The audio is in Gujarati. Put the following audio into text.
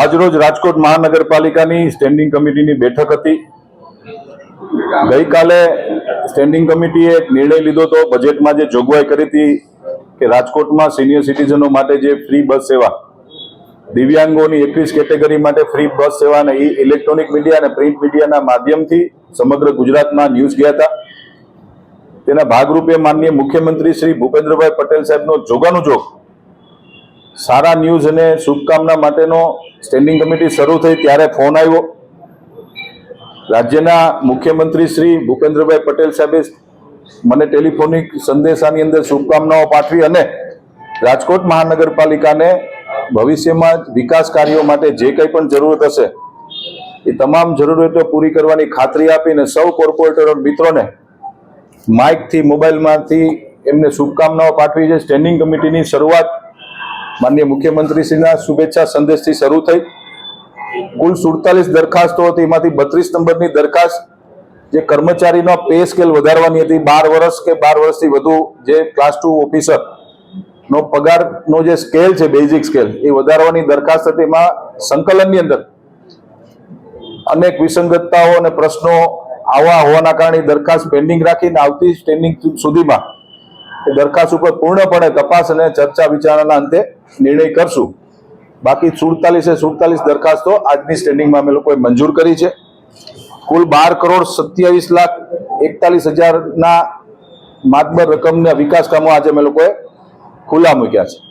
આજરોજ રાજકોટ મહાનગરપાલિકાની સ્ટેન્ડિંગ કમિટીની બેઠક હતી. ગઈકાલે સ્ટેન્ડિંગ કમિટીએ એક નિર્ણય લીધો હતો બજેટમાં જે જોગવાઈ કરી હતી કે રાજકોટમાં સિનિયર સિટીઝનો માટે જે ફ્રી બસ સેવા, દિવ્યાંગોની એકવીસ કેટેગરી માટે ફ્રી બસ સેવા અને ઇલેક્ટ્રોનિક મીડિયા અને પ્રિન્ટ મીડિયાના માધ્યમથી સમગ્ર ગુજરાતમાં ન્યૂઝ ગયા હતા. તેના ભાગરૂપે માનનીય મુખ્યમંત્રી શ્રી ભૂપેન્દ્રભાઈ પટેલ સાહેબનો જોગાનું જોગ સારા ન્યૂઝ અને શુભકામના માટેનો સ્ટેન્ડિંગ કમિટી શરૂ થઈ ત્યારે ફોન આવ્યો. રાજ્યના મુખ્યમંત્રી શ્રી ભૂપેન્દ્રભાઈ પટેલ સાહેબે મને ટેલિફોનિક સંદેશાની અંદર શુભકામનાઓ પાઠવી અને રાજકોટ મહાનગરપાલિકાને ભવિષ્યમાં વિકાસ કાર્યો માટે જે કંઈ પણ જરૂરત હશે, એ તમામ જરૂરિયાતો પૂરી કરવાની ખાતરી આપીને સૌ કોર્પોરેટર મિત્રોને માઇકથી, મોબાઈલમાંથી એમને શુભકામનાઓ પાઠવી છે. સ્ટેન્ડિંગ કમિટીની શરૂઆત માનનીય મુખ્યમંત્રીશ્રીના શુભેચ્છા સંદેશથી શરૂ થઈ. કુલ સુડતાલીસ દરખાસ્તો હતી. એમાંથી બત્રીસ નંબરની દરખાસ્ત જે કર્મચારીનો પે સ્કેલ વધારવાની હતી. બાર વર્ષ કે બાર વર્ષથી વધુ જે ક્લાસ ટુ ઓફિસર નો પગારનો જે સ્કેલ છે, બેઝિક સ્કેલ, એ વધારવાની દરખાસ્ત હતી. એમાં સંકલનની અંદર અનેક વિસંગતતાઓ અને પ્રશ્નો આવા હોવાના કારણે દરખાસ્ત પેન્ડિંગ રાખીને આવતી સ્ટેન્ડિંગ સુધીમાં દરખાસ્ત ઉપર પૂર્ણપણે તપાસ અને ચર્ચા વિચારણાના અંતે નિર્ણય કરશું. બાકી સુડતાલીસે સુડતાલીસ દરખાસ્તો આજની સ્ટેન્ડિંગમાં અમે લોકોએ મંજૂર કરી છે. કુલ બાર કરોડ સત્યાવીસ લાખ એકતાલીસ હજારના માતબર રકમના વિકાસ કામો આજે અમે લોકોએ ખુલ્લા મૂક્યા છે.